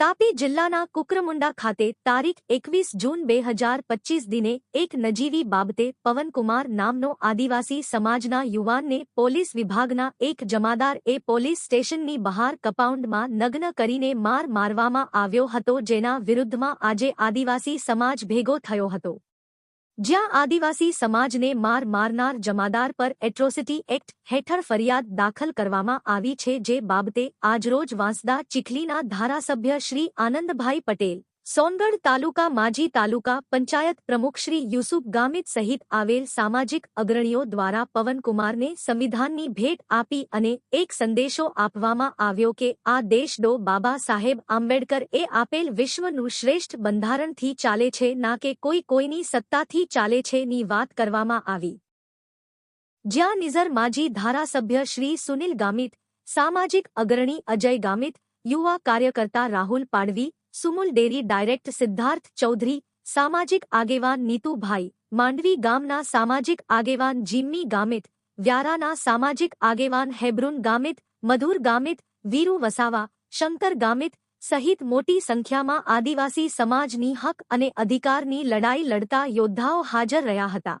તાપી જિલ્લાના કુકરમુંડા ખાતે તારીખ એકવીસ જૂન બે હજાર પચીસ દિને એક નજીવી બાબતે પવનકુમાર નામનો આદિવાસી સમાજના યુવાનને પોલીસ વિભાગના એક જમાદાર એ પોલીસ સ્ટેશનની બહાર કપાઉન્ડમાં નગ્ન કરીને માર મારવામાં આવ્યો હતો જેના વિરુદ્ધમાં આજે આદિવાસી સમાજ ભેગો થયો હતો. જ્યાં આદિવાસી સમાજને માર મારનાર જમાદાર પર એટ્રોસિટી એક્ટ હેઠળ ફરિયાદ દાખલ કરવામાં આવી છે, જે બાબતે આજરોજ વાંસદા ચીખલીના ધારાસભ્ય શ્રી આનંદભાઈ પટેલ સોનગઢ તાલુકા માજી તાલુકા પંચાયત પ્રમુખ શ્રી યુસુફ ગામિત સહિત આવેલ સામાજિક અગ્રણીઓ દ્વારા પવનકુમારને સંવિધાનની ભેટ આપી અને એક સંદેશો આપવામાં આવ્યો કે આ દેશડો બાબા સાહેબ આંબેડકર એ આપેલ વિશ્વનું શ્રેષ્ઠ બંધારણથી ચાલે છે, ના કે કોઈ કોઈની સત્તાથી ચાલે છે ની વાત કરવામાં આવી. જ્યાં નિઝર માજી ધારાસભ્ય શ્રી સુનિલ ગામિત, સામાજિક અગ્રણી અજય ગામિત, યુવા કાર્યકર્તા રાહુલ પાડવી સુમુલ ડેરી ડાયરેક્ટ સિદ્ધાર્થ ચૌધરી, સામાજિક આગેવાન નીતુભાઈ માંડવી ગામના સામાજિક આગેવાન જીમ્મી ગામિત, વ્યારાના સામાજિક આગેવાન હેબ્રુન ગામિત, મધુર ગામિત, વીરુ વસાવા, શંકર ગામિત સહિત મોટી સંખ્યામાં આદિવાસી સમાજની હક અને અધિકારની લડાઈ લડતા યોદ્ધાઓ હાજર રહ્યા હતા.